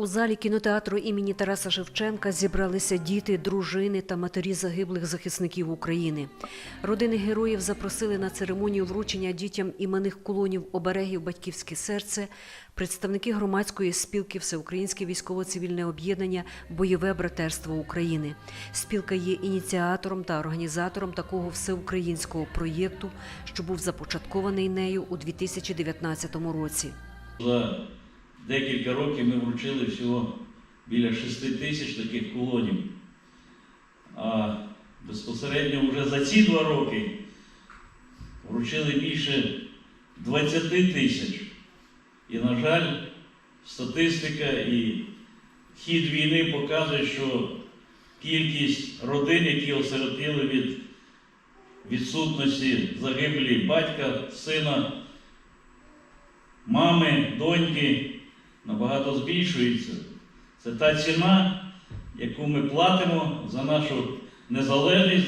У залі кінотеатру імені Тараса Шевченка зібралися діти, дружини та матері загиблих захисників України. Родини героїв запросили на церемонію вручення дітям іменних колонів оберегів Батьківське серце, представники громадської спілки Всеукраїнське військово-цивільне об'єднання Бойове братерство України. Спілка є ініціатором та організатором такого всеукраїнського проєкту, що був започаткований нею у 2019 році. Декілька років ми вручили всього біля 6 тисяч таких колонів. А безпосередньо вже за ці два роки вручили більше 20 тисяч. І, на жаль, статистика і хід війни показує, що кількість родин, які осиротіли від відсутності загибелі батька, сина, мами, доньки набагато збільшується. Це та ціна, яку ми платимо за нашу незалежність,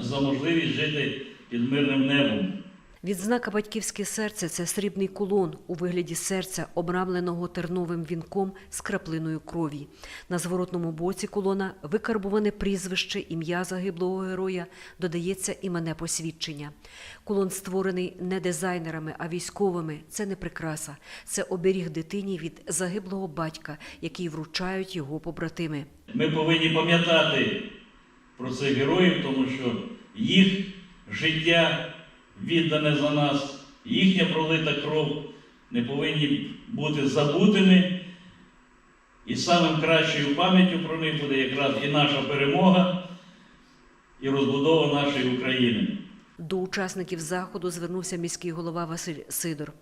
за можливість жити під мирним небом. Відзнака батьківське серце це срібний кулон у вигляді серця, обрамленого терновим вінком з краплиною крові. На зворотному боці кулона викарбуване прізвище, ім'я загиблого героя, додається іменне посвідчення. Кулон створений не дизайнерами, а військовими. Це не прикраса, це оберіг дитині від загиблого батька, який вручають його побратими. Ми повинні пам'ятати про цих героїв, тому що їх життя віддане за нас, їхня пролита кров не повинні бути забутими. І самим кращою пам'яттю про них буде якраз і наша перемога, і розбудова нашої України. До учасників заходу звернувся міський голова Василь Сидор.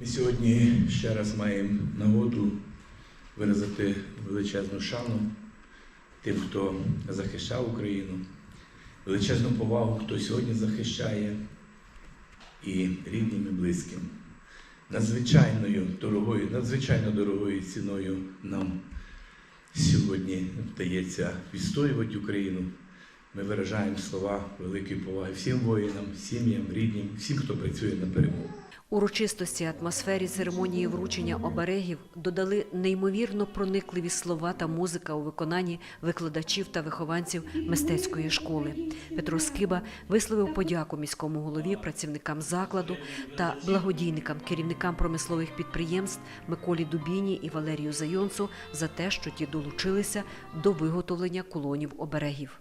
Ми сьогодні ще раз маємо нагоду виразити величезну шану тим, хто захищав Україну, величезну повагу, хто сьогодні захищає, і рідним і близьким. Надзвичайною дорогою, надзвичайно дорогою ціною нам сьогодні вдається відстоювати Україну. Ми виражаємо слова великої поваги всім воїнам, сім'ям, рідним, всім, хто працює на перемогу. Урочистості атмосфері церемонії вручення оберегів додали неймовірно проникливі слова та музика у виконанні викладачів та вихованців мистецької школи. Петро Скиба висловив подяку міському голові, працівникам закладу та благодійникам, керівникам промислових підприємств Миколі Дубіні і Валерію Зайонцу за те, що ті долучилися до виготовлення колонів оберегів.